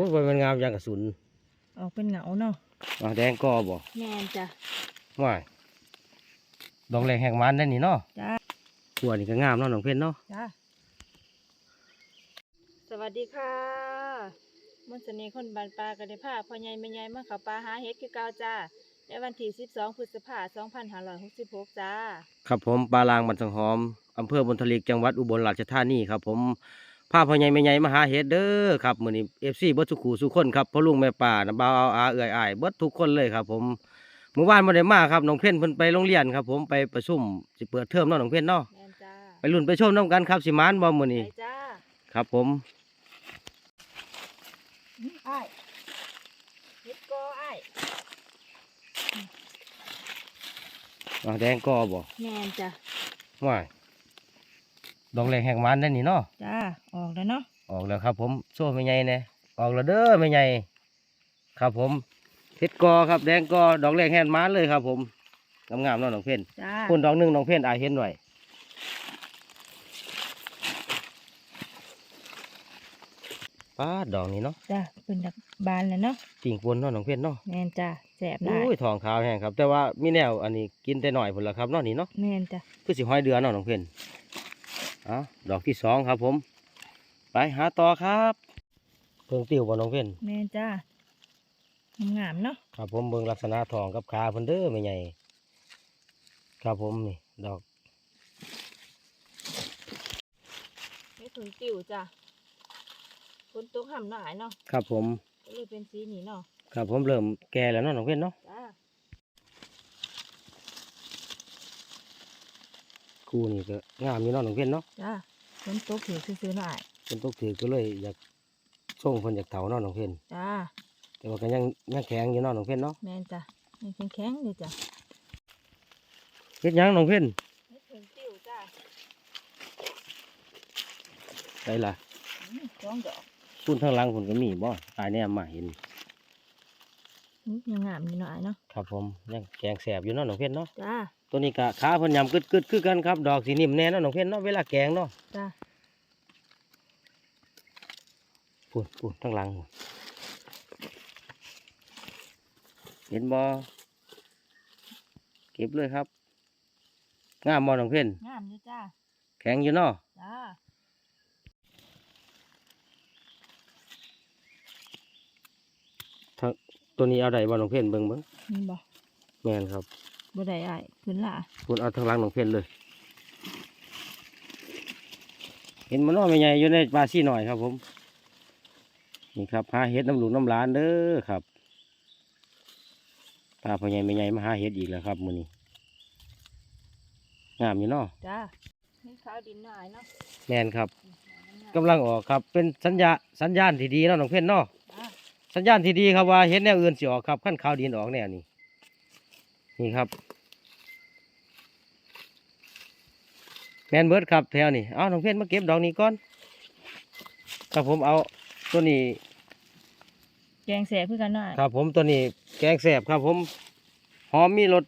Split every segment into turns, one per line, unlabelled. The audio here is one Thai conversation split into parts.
อ้ยว่ามันงามอย่างกระสุน
ออกเป็นเหงาเนาะ
อะแดงก็บ่
แม่นจ้ะ
ว่ายดอกแรงแห่งมันได้นี่เนาะ
จ้า
ขัวนี่ก็งามเนาะน้องเพ่นเนาะ
จ้าสวัสดีค่ะมนต์เสน่ห์คนบานปลากระเดพาพ่อใหญ่แม่ใหญ่มาเขาปลาหาเฮ็ดคือเก่าจ้าในวันที่ 12 พฤษภาคม2566 จ้า
ครับผมปลาลางบันสังหอมอำเภอบนทลีกจังหวัดอุบลราชธานีครับผม พาพ่อใหญ่แม่ใหญ่มาหาเฮ็ดเด้อครับมื้อนี้ FC เบิดทุกคู่ทุกคนครับพ่อลุงแม่ป้าน้าบ่าวเอาอาเอื้อยอ้ายเบิดทุกคนเลยครับ ผมเมื่อวานบ่ได้มาครับน้องเพ่นเพิ่นไปโรงเรียนครับ ผมไปประชุมสิเปิดเทอมเนาะน้องเพ่นเนาะ
แม่นจ้า
ไปลุ้นไปชมนํกันครับสิมานบ่มื้อนี้
ไปจ้า
ครับผม
อ้ายเฮ็ดกออ้าย
อะแดงก็บ่
แม่นจ้ะ
ว่าย ดอกแรงแห่งมันได้นี่เนาะ
จ้าออกแล้วเนาะ
ออกแล้วครับ ผมโซ่ไม่ใหญ่แน่ออกแล้วเด้อไม่ใหญ่ครับผมเพชรกอครับแดงกอดอกแรกแห่งมันเลยครับ ผมงามๆเนาะน้องเพ่น
จ้า
คนดอกหนึงน้องเพ่นอายเห็นหน่อยป้าดดอกนี้เนาะ
จ้าเป็นดักบานแล้วเนาะ
ปิ่งปนเนาะน้องเพ่นเนาะ
แม่นจ้าแสบหลา
โอ้
ย
ยทองขาวแห้งครับ แต่ว่ามีแนวอันนี้กินแต่หน่อยผลละครับเนาะนี่เนาะ
แม่นจ้ะ
คือสิห้อยเดือนเนาะน้องเพ่นเอาดอกที่สองครับผม ไปหาต่อครับ เพิ่งติวบ่น้องเพ่น
แม่นจ้างามๆเนาะ
ครับผมเบิ่งลักษณะทองกับขาเพิ่นเด้อไม่ใหญ่ ครับผมนี่ดอก
ไม่ถึงติวจ้ะฝนตกห่ำหน่อยเนาะ
ครับผม
ก็เลยเป็นสีนี้เนาะ
ครับผมเริ่มแก่แล้วเนาะน้องเพ่นเนาะ
จ้า
คู่นี่ก็งามอยู่เนาะน้องเพ่นเนาะ
จ้าฝนตกถือซื้อๆหน่อย
เพิ่นตกถือก็เลยอยากส่งเพิ่นอยากเถาเนาะน้องเพ่น
จ้า
แต่ว่าก็ยังยังแข็งอยู่เนาะน้องเพ่นเนาะ
แม่นจ้ะยังแข็งๆเลยจ้ะ
เฮ็ดหยังน้องเพ่น
ไม่ถึงติวจ้า
ไปล่ะ
อืมสองดอก
พุ่นทางหลังพุ่นก็มีบ่ตายแน่มาเห็น
อืมยังงามอยู่หน่อยเนาะ
ครับผมยังแกงแสบอยู่เนาะน้องเพ่นเนาะ
จ้า
ตัวนี้ก็ขาเพิ่นยำกึดๆคือกันครับ ดอกสีนิ่มแน่เนาะน้องเพ่นเนาะเวลาแกงเนาะ
จ้า
พุ่นพุ่นทางหลังพุ่นเห็นบ่เก็บเลยครับงามบ่น้องเพ่น
งามอยู่จ้า
แข็งอยู่เนาะ
จ้า
ถ้าตัวนี้เอาได้บ่น้องเพ่นเบิ่งเบิ่ง
นี่บ่
แม่นครับ
บ่ได้อ้ายขึ้นละ
พุ่นเอาทางหลังน้องเพ่นเลย เห็นมันน้อยใหญ่อยู่ในปลาซี่หน่อยครับผม นี่ครับหาเห็ดน้ำหลูกน้ำหลานเด้อครับปลาพ่อใหญ่ไม่ใหญ่มาหาเห็ดอีกแล้วครับมื้อนี้งามอยู่เนาะ
จ้านี่ขาวดินหน่อยเนาะ
แม่นครับ
อืมงาม
กำลังออกครับ เป็นสัญญาสัญญาณที่ดีเนาะน้องเพ่นเนาะ
จ้า
สัญญาณที่ดีครับว่าเห็ดแนวอื่นสิออกครับขั้นขาวดินออกแนวนี้ นี่ครับ แมนเบิร์ดครับแถวนี้เอาน้องเพ่นมาเก็บดอกนี้ก่อนครับผมเอาตัวนี้
แกงแสบคือกันหน่อย
ครับผมตัวนี้แกงแสบครับ ผมหอมมีรส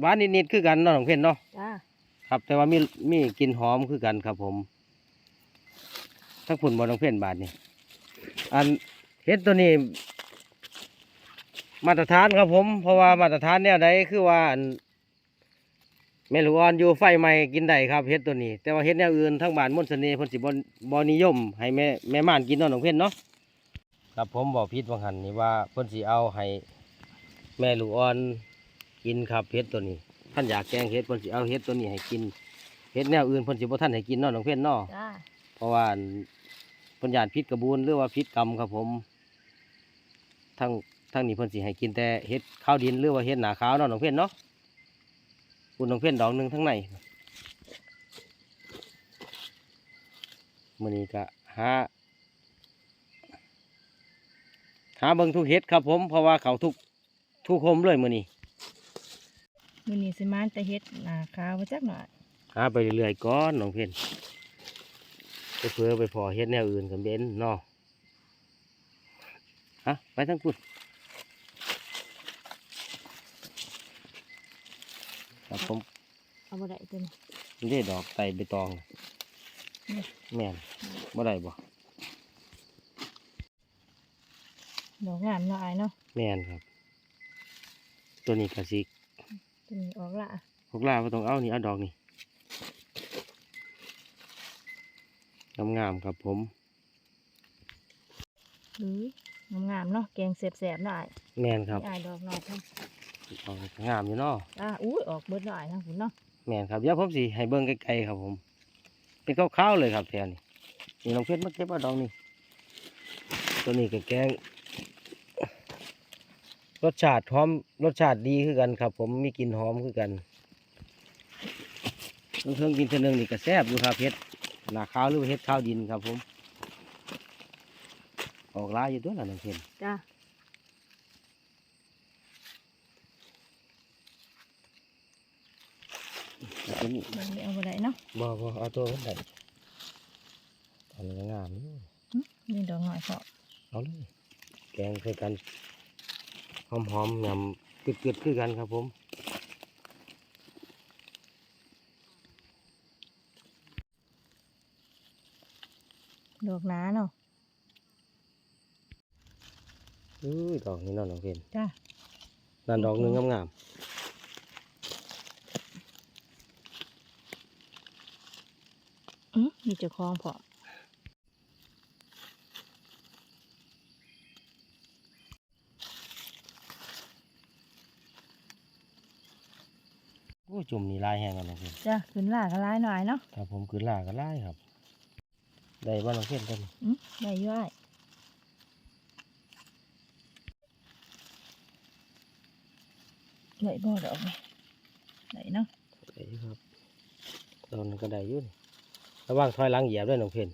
หวานนิดๆคือกันเนาะน้องเพ่นเนาะ
จ้า
ครับแต่ว่ามีมีกลิ่นหอมคือกันครับ ผมทั้งผุนบอน้องเพ่นบาทนี่อันเห็ดตัวนี้ มาตรฐานครับผม เพราะว่ามาตรฐานแนวใดคือว่าอันแม่ลูกอ่อนอยู่ไฟใหม่กินได้ครับเห็ดตัวนี้ แต่ว่าเห็ดแนวอื่นทั้งบ้านมนต์เสน่ห์เพิ่นสิบ่บ่นิยม ให้แม่แม่ม่านกินเนาะน้องเพ่นเนาะครับผมบอกพิษวังหันนี่ว่าเพิ่นสิเอาให้แม่ลูกอ่อนกินครับเห็ดตัวนี้ท่านอยากแกงเห็ดเพิ่นสิเอาเห็ดตัวนี้ให้กินเห็ดแนวอื่นเพิ่นสิบ่ท่านให้กินเนาะน้องเพ่นเนาะ
จ้า
เพราะว่าอันเพิ่นยานพิษกระบูนหรือว่าพิษกรรมครับผม ทั้ง ทั้งนี้เพิ่นสิให้กินแต่เห็ดข้าวดินหรือว่าเห็ดหนาขาวเนาะน้องเพ่นเนาะคุณน้องเพ่นดอกหนึ่งทั้งในมื้อนี้ก็หาหาเบิ่งทุกเห็ดครับผมเพราะว่าเขาทุกทุกคมเลยมื้อนี้
มื้อนี้สิมานแต่เฮ็ดหน้าขาวไว้จักหน่อย
หาไปเรื่อยๆก่อนน้องเพ่นไปเพื่อไปพอเห็ดแนวอื่นกันเบนเนาะฮะไปทั้งพุ่น ครับผม
เอาบ่ได้ตัวนี้
นี่ได้ดอกไตใบตอง
นี่
แม่นบ่ได้บ่
ดอกงามเนาะอายเนาะ
แม่นครับ ตัวนี้ก็สิ
ตัวนี้ออกละ
พวกลาบ่ต้องเอานี่เอาดอกนี่งามๆครับผม
หรืองามๆเนาะแกงแสบๆเนาะอาย
แม่นครับ
นี่อายดอกนอกเนาะ
เอางามอยู่เนาะ
อ่าอุ้ยออกเบิดเนาะอายทั้งคุณเนาะ
แม่นครับเดี๋ยวผมสิให้เบิ่งไกลๆครับผม เป็นขาวๆเลยครับแถวนี้นี่น้องเพชรมาเก็บเอาดอกนี่ตัวนี้ก็แกง รสชาติหอมรสชาติดีคือกันครับ ผมมีกลิ่นหอมคือกันน้องเพิ่งกินเทอนึงนี่ก็แซ่บอยู่ครับเพชรหนาขาวหรือว่าเฮ็ดข้าวดินครับผม ออกลายอยู่ตัวละน้องเพชร
จ้า
ตัวนี้
เบิ่งนี่เอาบ่ได้เนาะ
บ่บ่เอาตัวมันได้อันนี้ก็งามอยู่
หึนี่ดอกน้อยพอ
เอาเลยแกงใส่กันหอมหอมๆยำกึดๆคือกันครับผม
ดอกหนาเนาะ
อุ้ยดอกนี้เนอนน้องเพน
จ้า
นั่นดอกหนึงงาม
อือ มีเจ้าของพอ
ๆโอ้ยจุ่มนี่ลายแห้งกันน้องเพน
จ้าขึ้นล่าก็ร้ายหน่อยเนาะ
ครับผมคือลาก็ลายครับ ได้บ้านน้องเพนกัน
อือได้อยู่อ้ายได้บ่ดอกนี่ได้เนาะ
ได้อยู่ครับตอนนั้นก็ได้อยู่นี่ ระวังถอยหลังเหยียบด้วยน้องเพน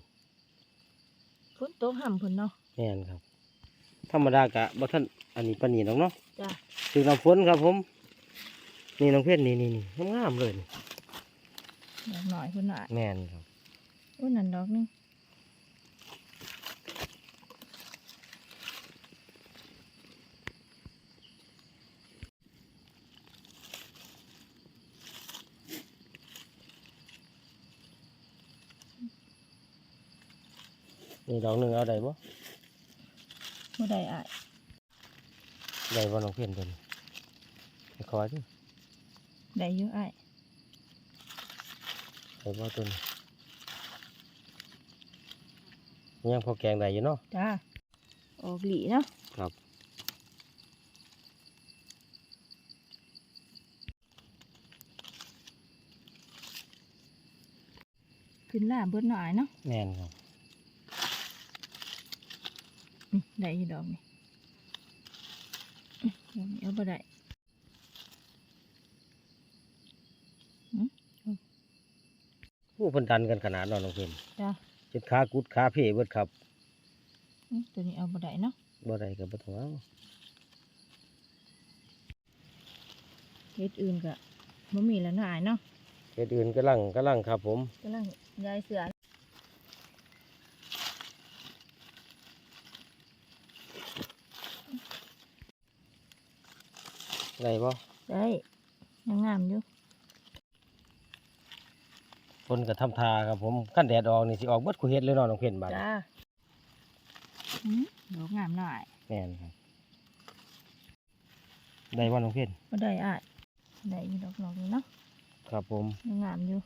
ฝนตกห่ำพุ่นเนาะ
แม่นครับ ธรรมดากะบ่ท่านอันนี้ปานนีน้องเนาะ
จ้า
ถึงน้ำฝนครับผม นี่น้องเพนนี่นี่นี่งามๆเลยนี่
ดอกหน่อยพุ่นน่ะ
แม่นครับ
โอ้ยนั่นดอกหนึง
นี่ดอกหนึ่งเอาได้บ่
บ่ได้อ้าย
ได้บ่น้องเพียนตัวนี้ไปขอดิ
ได้อยู่อ้าย
ได้บ่ตัวนี้ยังพอแกงได้อยู่เนาะ
จ้าออกหลีเนาะ
ครับ
ขึ้นล่าเบิดหน่อยเนาะ
แม่นครับ
นี่ได้อยู่ดอกนี่อื้อดอกนี้เอาบ่ได้
ผู้เพิ่นดันกันขนาดเนาะน้องเพียน
จ้า
เจ็ดขากุดขาเพ่เบิดครับ
อื้อตัวนี้เอาบ่ได้เนาะ
บ่ได้ก็บ่ต้องเอา
เฮ็ดอื่นก็บ่มีแล้วเนาะอ้ายเนาะ
เฮ็ดอื่นกำลังกำลังครับผม
กำลังยายเสือ
ได้บ่
ได้ยังงามอยู่
เพิ่นก็ทำทาครับผมขั้นแดดออกนี่สิออกเบิดคูเฮ็ดเลยเนาะน้องเพียนบาดนี้
จ้าอื้อดอกงามหน่อย
แม่นครับได้บ่น้องเพียน
บ่ได้อ้ายได้อยู่ดอกดอกนี้เนาะ
ครับผม
ยังงามอยู่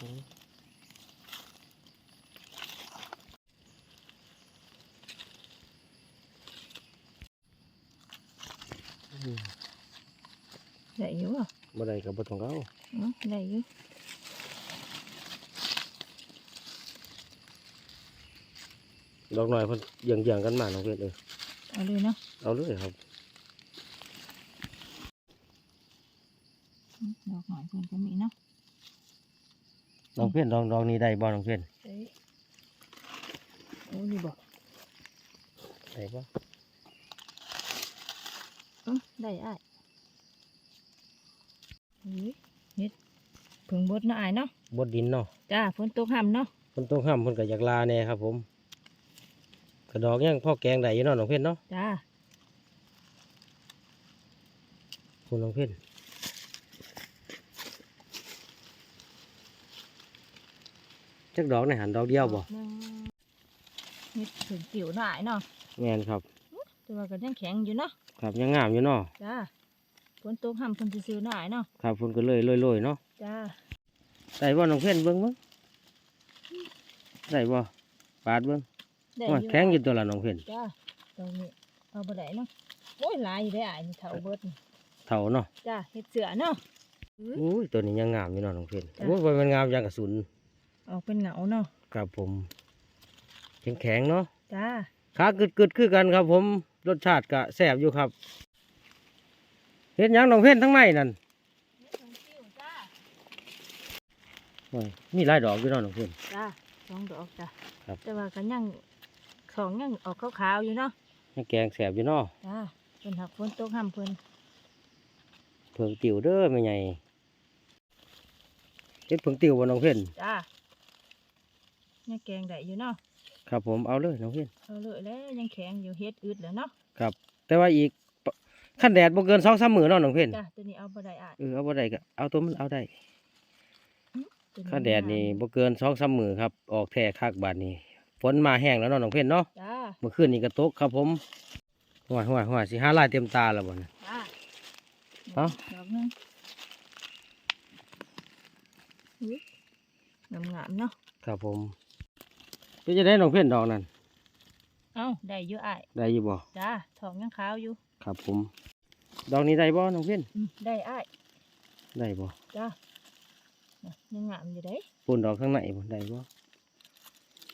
อืม
ได้อยู่อะ
บ่ได้ก็บ่ต้องเอา
อื้อได้อยู่
ดอก องเพียน
ดอก
ดอกนี้ได้บ่น้องเพียน
เอ้ยโอ้นี่บ่
ได้บ่
อื้อได้อ้ายอุ้ยเฮ็ดเพิ่งบดเนาะอ้ายเนาะ
บดดินเนาะ
จ้าฝนตกห่ำเนาะ
เพิ่นต้องห้ามเพิ่นก็อยากลาแน่ครับผม กระดอกยังพ่อแกงได้อยู่เนาะน้องเพียนเนาะ
จ้า
คุณน้องเพียน จักดอกในหันดอกเดียวบ่
ดอกหนึ่งนี่ถึงกิ่วหน่อยเนาะ
แม่นครับ
แต่ว่าก็ยังแข็งอยู่เนาะ
ครับยังงามอยู่เนาะ
จ้าฝนตกห้ำเพิ่นสิซื้อหน่อยเนาะ
ครับฝนก็เลยโรยๆเนาะ
จ้า
ได้บ่น้องเพ่นเบิ่งเบิ่งได้บ่ปาดเบิ่ง
ได้
โอ้ย
อยู่
แข็งอยู่ตัวละน้องเพ่น
จ้าตรงนี้เอาบ่ได้เนาะโอ้ยหลายอยู่ได้ออ้ายนี่เท่าเบิดนี่
เท่าเนาะ
จ้าเฮ็ดเสือเนาะ
อุ้ยตัวนี้ยังงามอยู่เนาะน้องเพ่น
จ้ะ
โอ้ยบ่แมันงามอย่างกระสุน
ออกเป็นเหงาเนาะ
ครับผมแข็งๆเนาะ
จ้า
ขากึดๆคือกันครับ ผมรสชาติก็แซ่บอยู่ครับเฮ็ดหยังน้องเพ่นทั้งในนั่น
เฮ็ดของกิ้วจ้า
โอ้ยมีหลายดอกอยู่เนาะน้องเพ่น
จ้าสองดอกจ้า
ครับ
แต่ว่าก็ยังสองยังออกขาวๆอยู่เนาะ
ยังแกงแซ่บอยู่เนาะ
จ้าเพิ่นหักฝนตกห้ำเพิ่น
เพิ่งติวเด้อแม่ใหญ่เฮ็ดเพิ่งติวบ่น้องเพ่น
จ้า ยังแกงได้อยู่เนาะ
ครับผมเอาเลยน้องเพ่น
เอาเลยแล้วยังแข็งอยู่เฮ็ดอึดแล้วเนาะ
ครับ แต่ว่าอีกปขั้นแดดบ่เกิน2-3มื้อเนาะน้องเพ่น
จ้าตัวนี้เอาบ่ได้อะ
เออเอาบ่ได้ก็เอาตัวมันเอาได้
ตัว
ขั้นแดดนี่บ่เกิน2-3มื้อครับ ออกแท้คักบาดนี้ฝนมาแห้งแล้วเนาะน้องเพ่นเนาะ
จ้า
เมื่อคืนนี้ก็ตกครับผมห่วยห่วยห่วยสิหาลายเต็มตาแล้วบ่เนี่ย
จ้า
เอ้า
ดอกหนึงอุ๊ยงามๆเนาะ
ครับผม เป็นจะได้น้องเพ่นดอกนั่น
เอ้าได้อยู่อ้าย
ได้อยู่บ่
จ้าทองยังขาวอยู่
ครับผม ดอกนี้ได้บ่น้องเพ่น
อืมได้อ้าย
ได้บ่
จ้าน่ะยังงามอยู่เด้
ปูนดอกข้างในบ่ได้บ่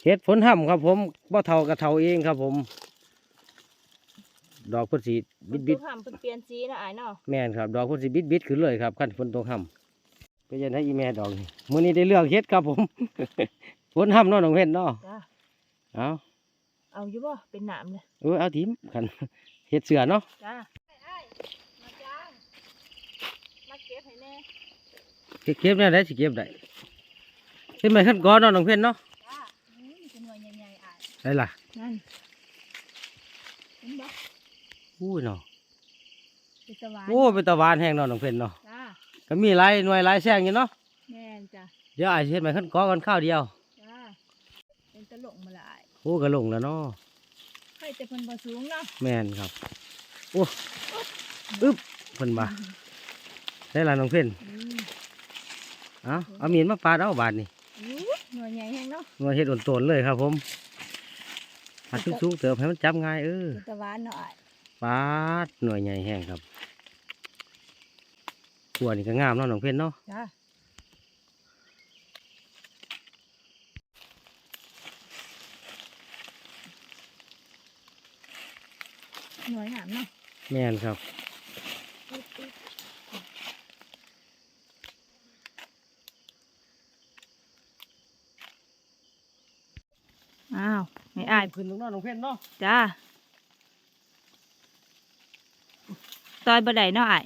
เฮ็ดผลห่ำครับ ผมบ่เท่ากับเท่าเองครับ ผม ดอกเพิ่นสิบิดบิด
เพิ่นตัวทำเพิ่นเปลี่ยนสีนะอ้ายเนาะ
แม่นครับ ดอกเพิ่นสิบิดบิดขึ้นเลยครับคันฝนตกห่ำเป็นจะได้อีแม่ดอกนี่มื้อนี้ได้เลือกเฮ็ดครับผม ผลห่ำเนาะน้องเพ่นเนาะ
จ้า
เอา
เอาอยู่บ่เป็นหนามเลย
เออเอาทิมคันเฮ็ดเสือเนาะ
จ้าอ้ายมาจ้างมาเก็บให้แน่
เก็บเก็บได้ได้สิเก็บได้เฮ็ดไม้ขั้นก้อนเนาะน้องเพ่นเนาะ
จ้าอืมเป็นหน่วยใหญ่ๆอ้าย
ได้ล่ะ
นั่นเห็นบ่
อู้ยเนาะ
เป็นสวรรค์
โอ้เป็นตะวานแห้งเนาะน้องเพ่นเนาะ
จ้า
ก็มีหลายหน่วยหลายแซงอยู่เนาะ
แม่นจ้า
เดี๋ยวอาจสิเฮ็ดไม้ขั้นก้อนกันข้าวเดียว
จ้าเป็นตลกมาหลาย
โอ้ก็ลงแล้วเนาะ
ใครแต่เพิ่นบ่สูงเนาะ
แม่นครับ โอ้อึ๊บเพิ่นบ่าได้ล่ะน้องเพ่น
อืม
เอาเอามีดมาปาดเอาบาดนี่
อู้หน่วยใหญ่แฮงเนาะ
หน่วยเฮ็ดโตนๆเลยครับผมปัดสูงๆเติบให้มันจับง่ายเออ
เป็นตะวันเนาะอ้าย
ปาดหน่วยใหญ่แห้งครับขัวนี่ก็งามเนาะน้องเพ่นเนาะ
หน่วยงามเนาะ
แม่นครับ
อ้าวไม่อ้าย
ขึ้นตรงนั้นน้องเพ่นเนาะ
จ้าซอยบ่ได้เนาะอ้าย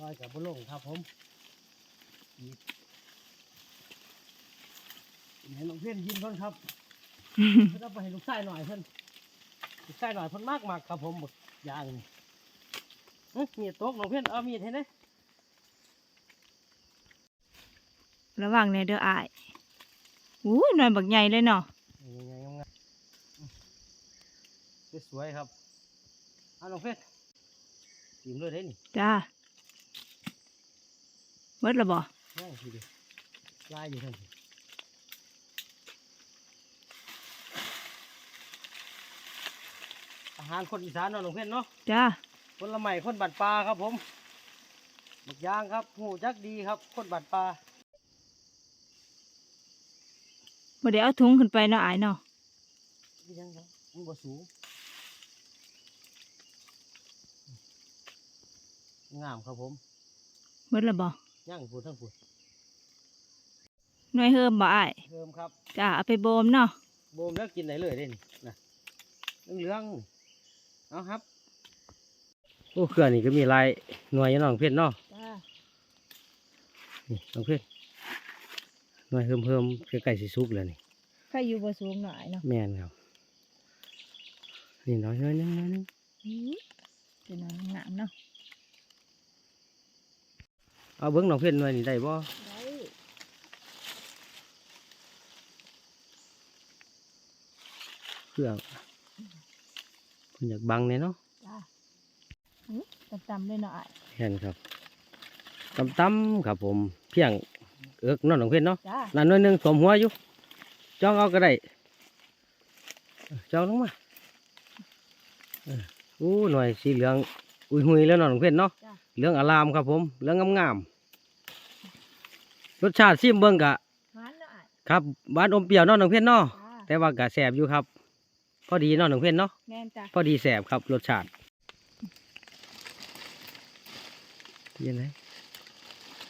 ลอยกับบลงครับผมนี่ให้น้องเพ่นยิ้มก่อนครับเพื่อนเอาไปให้ลูกชายหน่อยเพิ่น ลูกชายหน่อยเพิ่นมากมากๆครับผมบักอย่างนี่เอ้ยมีดตกน้องเพ่นเอามีดให้นะ
ระวังในเด้ออ้ายอู้ยหน่วยบักใหญ่เลยเนาะ
ยังไงงามๆสวยๆครับเอาน้องเพ่นจิ้มเลยได้นี่
จ้าเบิดและบ่
ง่ายทีเดียวลายอยู่ทั้งที อาหารคนอีสานเนาะน้องเพ่นเนาะ
จ้า
คนละใหม่คนบัดปลาครับผมบักยางครับหูจักดีครับ คนบัดปลา
บ่ได้เอาถุงขึ้นไปเนาะอ้ายเนาะ
พี่ยังครับมันบ่สูงงามครับผม
เบิดและบ่
ย่างพูดทั้งพูด
หน่วยเฮิมบ่อ้าย
เพิ่มครับ
จ้าเอาไปโบมเนาะ
โบมแล้วกินได้เลยเด่นนะเหลืองๆ เอาครับโอ้เขื่อนนี่ก็มีลายหน่วยยังน้องเพชรเนาะนี่น้องเพชรหน่วยเพิ่มเพิ่มคือไก่สีสุกเลยนี่
ไก่อยู่บนสูงหน่อยเนาะ
แม่นครับนี่น้อยน้อยนึงน้อยนึง
เป็นน้อหนัมเนาะ
เอาเบิ้งน้องเพชรหน่วยนี่ได้บ่
ไเพื่
อ อยากบังเนี่ยเนาะ
จ้าต่ำๆเลยเนาะอ้าย
เห็นครับตำตำๆครับผมเพียงเอิกนอนของเพื่อนเนาะ
จ้า
นั่นหน้อยหนึงสวมหัวอยู่จ้องเอาก็ได้จ้องลงมาเอออู้หน่อยสีเหลืองอุ้ยหุยแล้วนอนของเพื่อนเนาะ
จ้า
เหลืองอารามครับผมเหลืองงามๆรสชาติซิมเบิ่งกะ
หวานเนาะอ้าย
ครับหวานอมเปรี้ยวนอนของเพื่อนเนาะ
จ้า
แต่ว่ากะแสบอยู่ครับ พอดีเนอนของเพื่อนเนาะ
แม่นจ้า
พอดีแสบครับรสชาติยังไง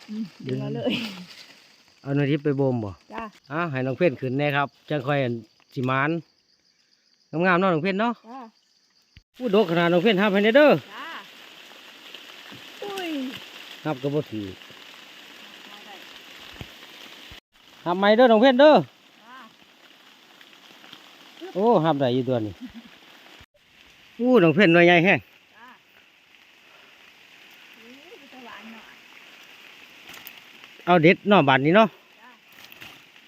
อืมดึงเอาเลย
เอาหน่อยที่ไปบ่มบ่
จ้า
อะให้น้องเพื่อนขึ้นแน่ครับจังค่อยอั่นสิมานงามๆเนาะน้องเพื่อนเนาะ
จ้า
ผู้ดกขนาดน้องเพื่อนทำให้ได้เด้อ
จ้าอุ้ย
ครับก็บ่ถือทำไมเด้อน้องเพื่อนเด้อ
จ้า
โอ้ทำได้อยู่ตัวนี้อู้น้องเพื่อนหน่วยใหญ่แฮง
จ้าอุ้ยมันจะหวานเนาะ
เอาเด็ดเนาะบาดนี้เนาะ
จ้า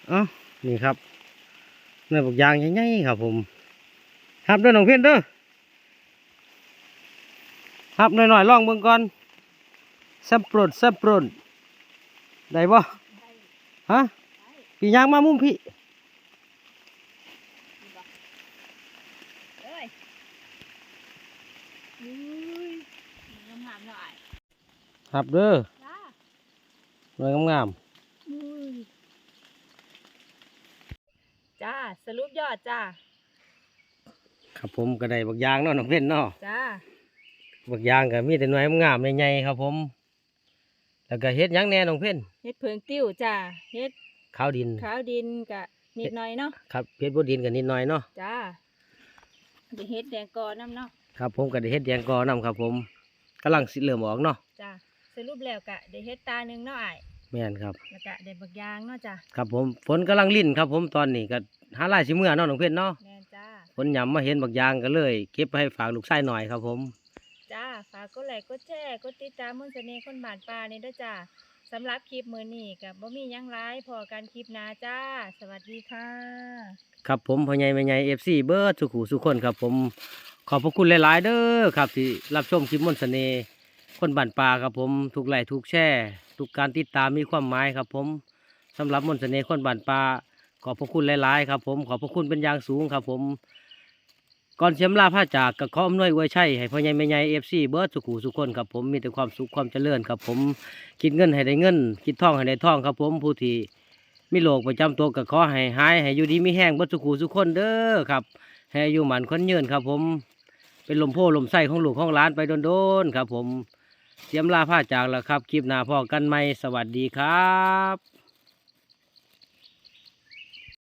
เอ้านี่ครับเนื้อบักยางใหญ่ๆครับผมทับเด้อน้องเพื่อนเด้อทับหน่อยๆลองเบิ่งก่อนสับปรดสับปรดได้บ่
ได้
ฮะ
ได้
พี่ยางมามุมพี่
ดีบ่เอ้ยอุ้ยงามๆเนาะอ้าย
ทับเด้อ
จ้า
หน่วยงาม
อุ้ยจ้าสรุปยอดจ้า
ๆครับผมก็ได้บักยางเนาะน้องเพื่อนเนาะ
จ้า
บักยางก็มีแต่หน่วยงามๆใหญ่ๆครับผม แล้วก็เฮ็ดหยังแหน่น้องเพื่อน
เฮ็ดเพิงติ้วจ้าเฮ็ด
ขาวดิน
ขาวดินกะนิดหน่อยเนาะ
ครับเฮ็ดบดดินกันนิดหน่อยเนาะ
จ้า เดี๋ยวเฮ็ดแดงกอน้ำเนาะ
ครับผมก็ได้เฮ็ดแยงกอนํครับ ผมกำลังสิเริ่มออกเนาะ
จ้าสรุปแล้วกะเดี๋ยวเฮ็ดตาหนึ่งเนาะอ้าย
แม่นครับ
แล้วกะเดี๋ยวบักยางเนาะจ้า
ครับผมฝนกำลังลิ่นครับ ผมตอนนี้ก็หาหลายสิเมื่อเนาะน้องเพื่อนเนาะ
แม่นจ้า
ฝนหยำมาเห็นบักยางก็เลย เก็บไปให้ฝากลูกชายหน่อยครับ ผม
จ้าฝากกดไลค์กดแชร์กดติดตามมนต์เสน่ห์คนบ้านป่านี่เด้อจ้าสำหรับคลิปมื้อนี้กับบ่มีหยังหลายพอกันคลิปหน้าจ้า สวัสดีค่ะ
ครับผมพ่อใหญ่แม่ใหญ่ FC เบิร์ดสุขุสุขคนครับผมขอบพระคุณหลาย ๆ เด้อครับที่รับชมคลิปมนต์เสน่ห์คนบ้านป่าครับผมทุกไลค์ทุกแชร์ทุกการติดตามมีความหมายครับผมสำหรับมนต์เสน่ห์คนบ้านป่าขอบพระคุณหลาย ๆ ครับผมขอบพระคุณเป็นอย่างสูงครับผมก่อนเสียมลาผ้าจากกับขออำนวยอวยชัยให้พ่อใหญ่แม่ใหญ่ FC เบิร์ดสุขุสุขคนครับผมมีแต่ความสุขความเจริญครับผมคิดเงินให้ได้เงิน คิดท่องให้ได้ท่องครับผมผู้ที่ มีโรคประจำตัวก็ขอให้หายให้อยู่ดีมีแห้งบัสุขูสุขคนเด้อครับให้อายู่หมันคนยืนครับ ผม เป็นลมโพลมไส้ของลูกของหลานไปโดนๆครับ ผมเตรียมลาผ้าจากแล้วครับ คลิปหน้าพ่อกันไหมสวัสดีครับ